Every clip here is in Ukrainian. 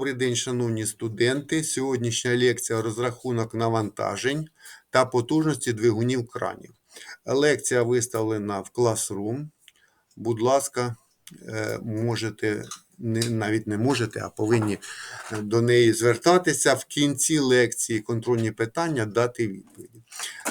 Добрий день, шановні студенти. Сьогоднішня лекція розрахунок навантажень та потужності двигунів кранів. Лекція виставлена в Classroom. Будь ласка, е, можете, не- навіть не можете, а повинні е, до неї звертатися в кінці лекції контрольні питання дати відповіді.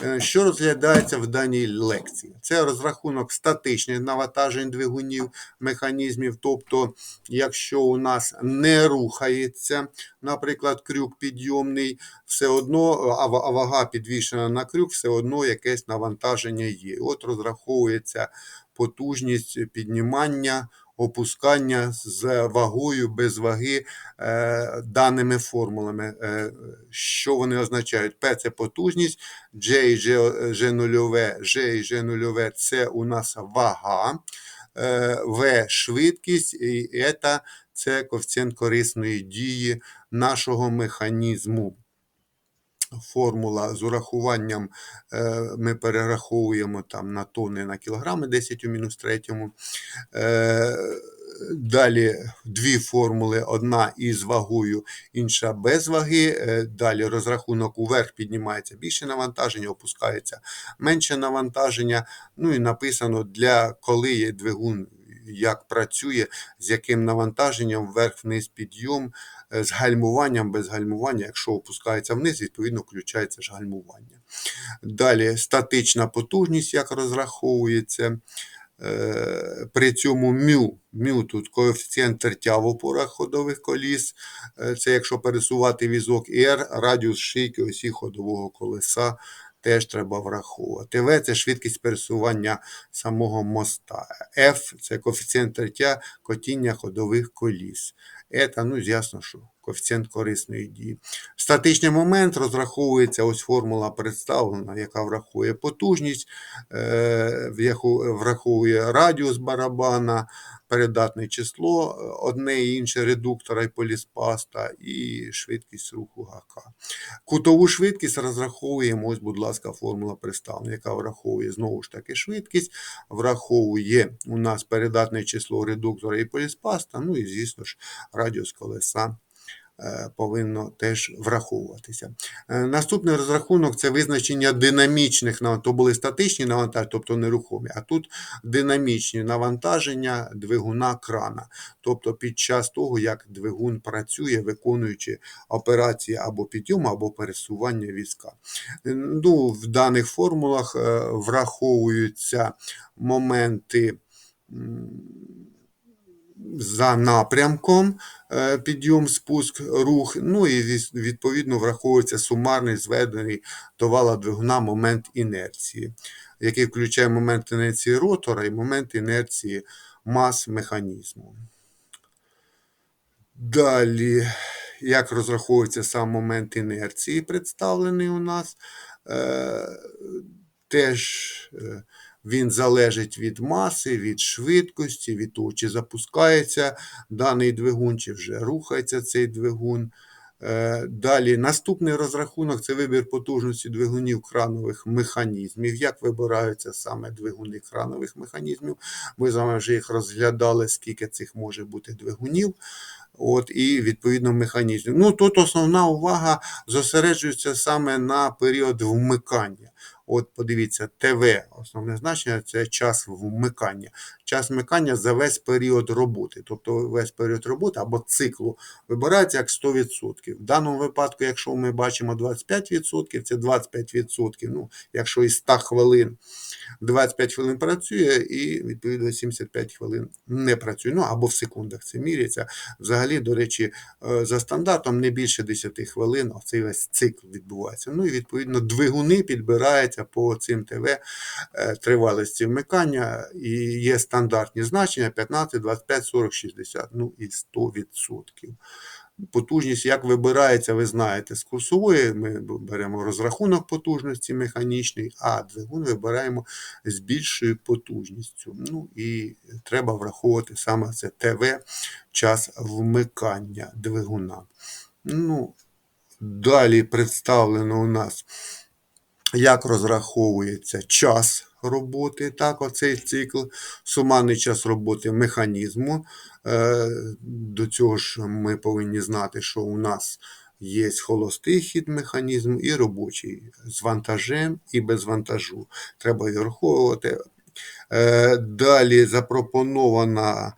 Е, Що розглядається в даній лекції? Це розрахунок статичних навантажень двигунів, механізмів, тобто якщо у нас не рухається, наприклад, крюк підйомний, все одно, а вага підвішена на крюк, все одно якесь навантаження є. От розраховується потужність піднімання, опускання з вагою, без ваги е, даними формулами. Е, що вони означають? P – це потужність, G, G0, G і G0 – це у нас вага, е, V – швидкість, і eta – це коефіцієнт корисної дії нашого механізму. Формула з урахуванням е, ми перераховуємо там на тонни на кілограми 10 у мінус третьому. Е, Далі дві формули: одна із вагою, інша без ваги. Е, Далі розрахунок уверх піднімається більше навантаження, опускається менше навантаження. Ну і написано для коли є двигун, як працює, з яким навантаженням вверх-вниз підйом, е, з гальмуванням, без гальмування. Якщо опускається вниз, відповідно включається ж гальмування. Далі статична потужність, як розраховується. Е, При цьому мю, мю тут коефіцієнт тертя в опорах ходових коліс, е, це якщо пересувати візок, і R – радіус шийки осі ходового колеса, теж треба враховувати. В – це швидкість пересування самого моста. F – це коефіцієнт третя котіння ходових коліс. Ета, ну, ясно, що коефіцієнт корисної дії. Статичний момент розраховується, ось формула представлена, яка врахує потужність, е, яку враховує радіус барабана, передатне число, е, одне і інше редуктора і поліспаста, і швидкість руху гака. Кутову швидкість розраховуємо, ось, будь ласка, формула представлена, яка враховує знову ж таки швидкість, враховує у нас передатне число редуктора і поліспаста, ну і, звісно ж, радіус колеса е, повинно теж враховуватися. Е, Наступний розрахунок це визначення динамічних навантажень. То були статичні навантаження, тобто нерухомі, а тут динамічні навантаження двигуна крана. Тобто під час того, як двигун працює, виконуючи операції або підйому, або пересування візка. Е, Ну, в даних формулах е, враховуються моменти. За напрямком е, підйом, спуск, рух, ну і відповідно враховується сумарний зведений до вала двигуна момент інерції, який включає момент інерції ротора і момент інерції мас механізму. Далі, як розраховується сам момент інерції, представлений у нас, е, теж е, він залежить від маси, від швидкості, від того, чи запускається даний двигун, чи вже рухається цей двигун. Е, Далі наступний розрахунок це вибір потужності двигунів кранових механізмів. Як вибираються саме двигуни кранових механізмів? Ми з вами вже їх розглядали, скільки цих може бути двигунів. От, і відповідно механізмів. Ну тут основна увага зосереджується саме на період вмикання. От подивіться, ТВ, основне значення це час вмикання. Час вмикання за весь період роботи. Тобто весь період роботи або циклу вибирається як 100%. В даному випадку, якщо ми бачимо 25%, це 25%. Ну, якщо із 100 хвилин 25 хвилин працює, і відповідно 75 хвилин не працює. Ну або в секундах це міряється. Взагалі, до речі, е, за стандартом не більше 10 хвилин, цей весь цикл відбувається. Ну і відповідно двигуни підбираються по цим ТВ е, тривалості вмикання, і є стандартні значення 15, 25, 40, 60, ну і 100%. Потужність, як вибирається, ви знаєте, з курсової ми беремо розрахунок потужності механічної, а двигун вибираємо з більшою потужністю. Ну і треба враховувати саме це ТВ, час вмикання двигуна. Ну, далі представлено у нас, як розраховується час роботи, так, оцей цикл, сумарний час роботи механізму. Е, До цього ж ми повинні знати, що у нас є холостий хід механізму і робочий з вантажем і без вантажу. Треба його враховувати. Е, Далі запропонована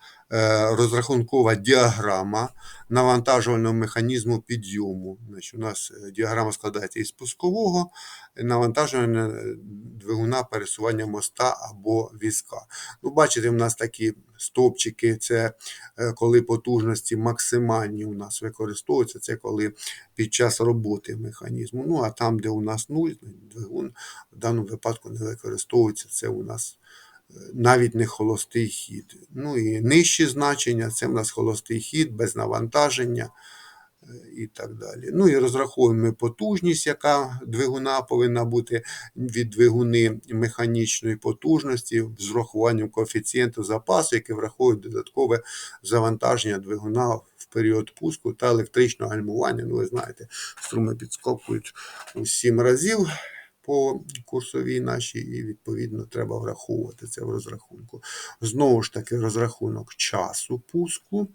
розрахункова діаграма навантажувального механізму підйому. Значить, у нас е, діаграма складається із пускового навантажування е, двигуна пересування моста або візка. Ну, Бачите, у нас такі стовпчики, це е, коли потужності максимальні у нас використовуються, це коли під час роботи механізму. Ну, а там, де у нас нуль, двигун в даному випадку не використовується, це у нас е, навіть не холостий хід. Ну і нижчі значення це в нас холостий хід без навантаження е, і так далі. Ну і розраховуємо потужність, яка двигуна повинна бути від двигуни механічної потужності з врахуванням коефіцієнту запасу, який враховує додаткове завантаження двигуна в період пуску та електричного гальмування. Ну, ви знаєте, струми підскокують у 7 разів по курсовій нашій, і відповідно треба враховувати це в розрахунку. Знову ж таки, розрахунок часу пуску,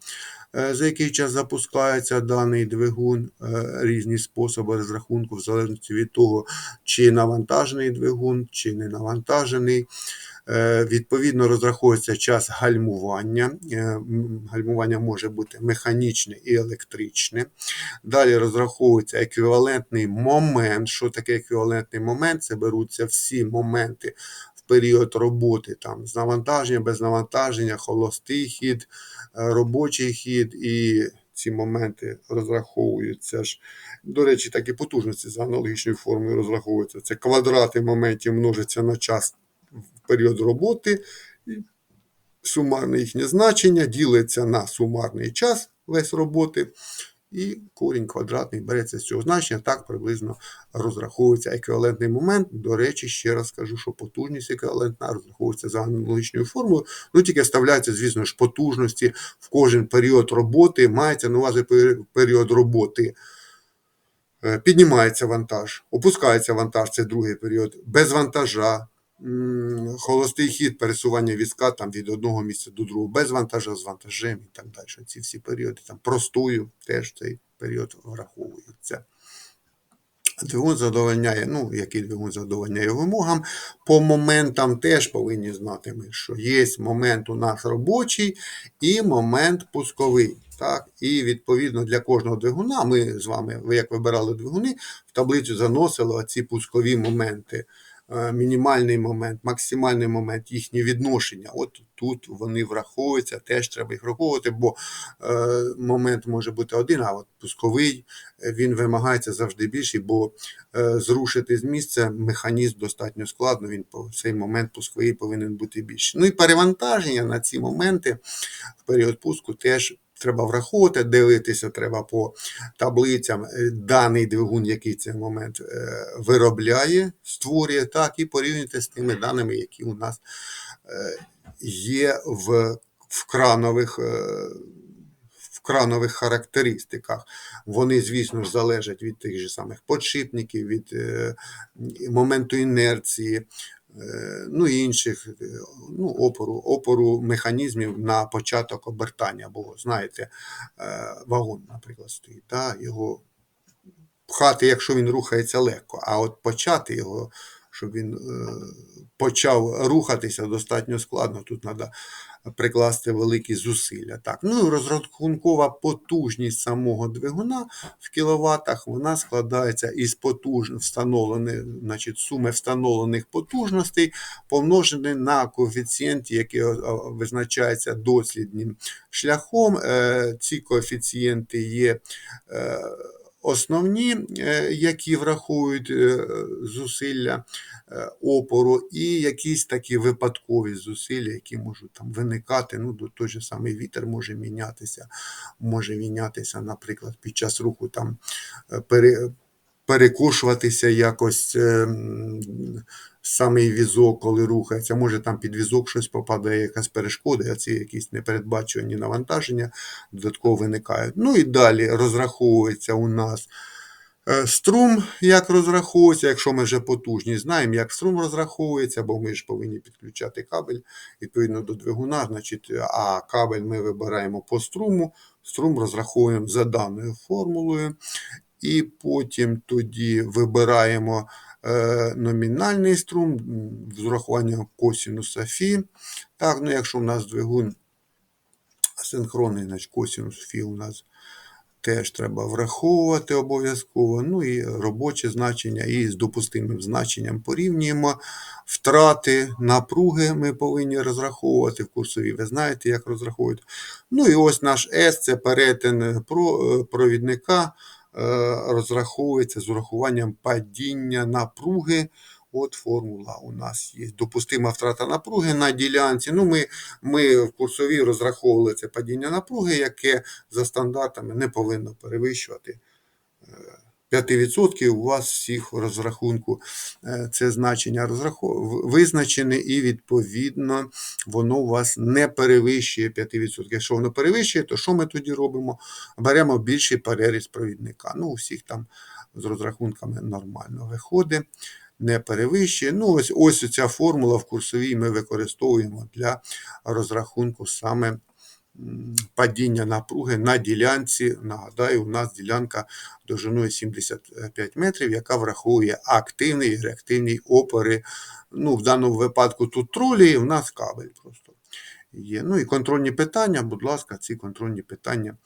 е, за який час запускається даний двигун, е, різні способи розрахунку, в залежності від того, чи навантажений двигун, чи не навантажений. Е, Відповідно, розраховується час гальмування. Е, Гальмування може бути механічне і електричне. Далі розраховується еквівалентний момент. Що таке еквівалентний момент? Це беруться всі моменти в період роботи, там, з навантаження, без навантаження, холостий хід, е, робочий хід і. Ці моменти розраховуються ж. До речі, такі потужності за аналогічною формою розраховуються. Це квадрати моментів множаться на час період роботи. Сумарне їхнє значення ділиться на сумарний час весь роботи. І корінь квадратний береться з цього значення, так приблизно розраховується еквівалентний момент. До речі, ще раз скажу, що потужність еквівалентна розраховується за аналогічною формулою. Ну тільки вставляється, звісно ж, потужності в кожен період роботи. Мається на увазі період роботи. Е, Піднімається вантаж, опускається вантаж, це другий період, без вантажа, холостий хід пересування візка там, від одного місця до другого, без вантажа, з вантажем і так далі. Ці всі періоди там простою теж цей період враховується. Двигун задовольняє, ну, який двигун задовольняє вимогам. По моментам теж повинні знати ми, що є момент у нас робочий і момент пусковий. Так? І відповідно для кожного двигуна ми з вами, як вибирали двигуни, в таблицю заносили оці пускові моменти. Е, Мінімальний момент, максимальний момент, їхні відношення. От тут вони враховуються, теж треба їх враховувати, бо е, момент може бути один, а от пусковий е, він вимагається завжди більший, бо зрушити з місця механізм достатньо складно. Він по цей момент пусковий повинен бути більший. Ну і перевантаження на ці моменти в період пуску теж. Треба враховувати, дивитися треба по таблицям е, даний двигун, який цей момент е, виробляє, створює, так, і порівнювати з тими даними, які у нас е, є в, в кранових. кранових характеристиках. Вони, звісно залежать від тих же самих подшипників, від е, моменту інерції, ну і інших е, ну, опору, опору механізмів на початок обертання. Бо, знаєте, е, вагон, наприклад, стоїть, та, його пхати, якщо він рухається легко, а от почати його, щоб він е, почав рухатися, достатньо складно. Тут треба прикласти великі зусилля. Так. Ну і розрахункова потужність самого двигуна в кіловатах вона складається із потуж... встановлених, значить, суми встановлених потужностей, помножений на коефіцієнт, який о, о, визначається дослідним шляхом. Е, Ці коефіцієнти є. Основні, е, які враховують е, зусилля е, опору, і якісь такі випадкові зусилля, які можуть там виникати. Ну, той же самий вітер може мінятися, може мінятися, наприклад, під час руху там пере, перекошуватися якось е, самий візок, коли рухається. Може там під візок щось попадає, якась перешкода, а ці якісь непередбачувані навантаження додатково виникають. Ну і далі розраховується у нас Е, Струм як розраховується, якщо ми вже потужні, знаємо, як струм розраховується, бо ми ж повинні підключати кабель відповідно до двигуна, значить, а кабель ми вибираємо по струму, струм розраховуємо за даною формулою, і потім тоді вибираємо е, номінальний струм з урахуванням косінуса Фі. Так, ну якщо в нас двигун синхронний, значить косінус Фі у нас теж треба враховувати обов'язково. Ну і робоче значення, і з допустимим значенням порівнюємо. Втрати напруги ми повинні розраховувати в курсові. Ви знаєте, як розраховувати. Ну і ось наш S це перетин е, провідника, е, розраховується з урахуванням падіння напруги. От формула у нас є. Допустима втрата напруги на ділянці. Ну, ми, ми в курсовій розраховували це падіння напруги, яке за стандартами не повинно перевищувати е, 5%. У вас всіх розрахунку е, це значення визначене, і відповідно воно у вас не перевищує 5%. Якщо воно перевищує, то що ми тоді робимо? Беремо більший переріз провідника. Ну, у всіх там з розрахунками нормально виходить. Не перевищує. Ну, ось ось ця формула в курсовій ми використовуємо для розрахунку саме падіння напруги на ділянці. Нагадаю, у нас ділянка довжиною 75 метрів, яка враховує активний і реактивні опори. Ну, в даному випадку тут тролі, в нас кабель просто є. Ну і контрольні питання, будь ласка, ці контрольні питання.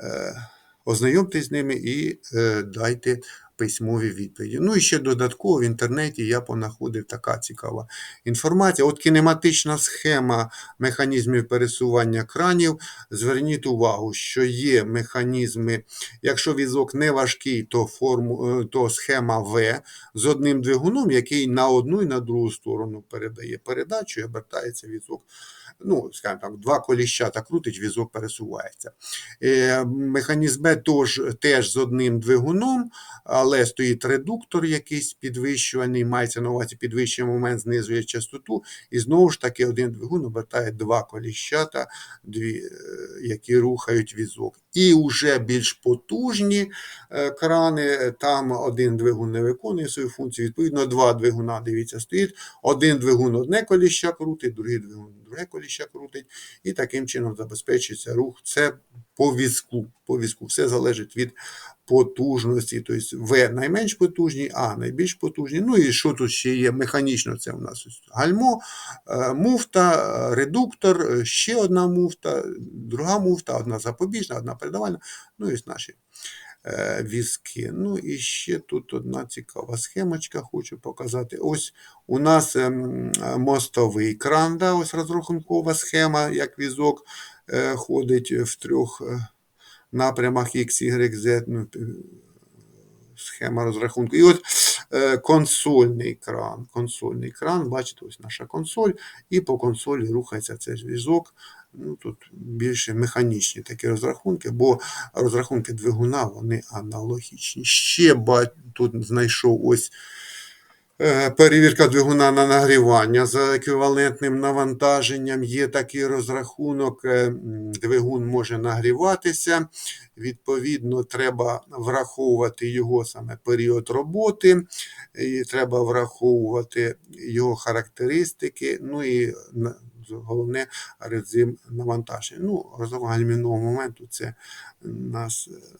Е, ознайомтесь з ними і е, дайте письмові відповіді. Ну і ще додатково в інтернеті я понаходив така цікава інформація. От кінематична схема механізмів пересування кранів. Зверніть увагу, що є механізми, якщо візок не важкий, то, форму, е, то схема В з одним двигуном, який на одну і на другу сторону передає передачу і обертається візок. Ну, скажімо так, два коліщата крутить, візок пересувається. Е, Механізм теж, теж з одним двигуном, але стоїть редуктор якийсь підвищуваний, мається на увазі підвищує момент, знизує частоту, і знову ж таки один двигун обертає два коліщата, дві, е, які рухають візок. І вже більш потужні е, крани, там один двигун не виконує свою функцію, відповідно, два двигуна, дивіться, стоїть, один двигун одне коліща крутить, другий двигун друге коліща крутить, і таким чином забезпечується рух. Це по візку. По візку. Все залежить від потужності. Тобто В найменш потужні, А найбільш потужні. Ну і що тут ще є механічно? Це у нас гальмо, е, муфта, е, редуктор, е, ще одна муфта, друга муфта, одна запобіжна, одна передавальна. Ну і наші візки. Ну і ще тут одна цікава схемочка, хочу показати. Ось у нас ем, мостовий кран, да, ось розрахункова схема, як візок е, ходить в трьох е, напрямах X, Y, Z. Ну, схема розрахунку. І от е, консольний кран. Консольний кран, бачите, ось наша консоль, і по консолі рухається цей зв'язок. Ну, тут більше механічні такі розрахунки, бо розрахунки двигуна вони аналогічні. Ще тут знайшов ось е, перевірка двигуна на нагрівання за еквівалентним навантаженням. Є такий розрахунок, е, двигун може нагріватися. Відповідно, треба враховувати його саме період роботи, і треба враховувати його характеристики, ну і головне режим навантаження. Ну, розгальмівного моменту це нас е,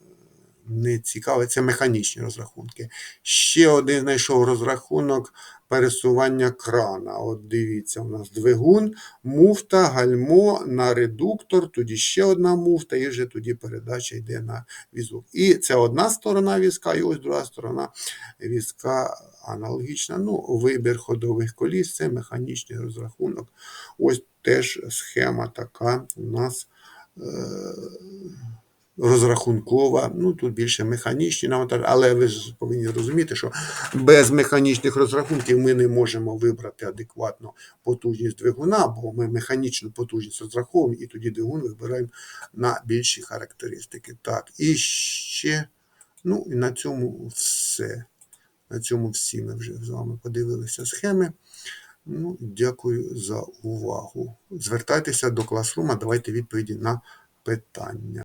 не цікавить, це механічні розрахунки. Ще один знайшов розрахунок пересування крана. От дивіться, у нас двигун, муфта, гальмо на редуктор, тоді ще одна муфта, і вже тоді передача йде на візок. І це одна сторона візка, і ось друга сторона візка аналогічна. Ну, вибір ходових коліс це механічний розрахунок. Ось теж схема така у нас. Е- Розрахункова, ну тут більше механічні навантаження, але ви повинні розуміти, що без механічних розрахунків ми не можемо вибрати адекватно потужність двигуна, бо ми механічну потужність розраховуємо і тоді двигун вибираємо на більші характеристики. Так, і ще, ну і на цьому все. На цьому всі ми вже з вами подивилися схеми. Ну, дякую за увагу. Звертайтеся до класрума, давайте відповіді на питання.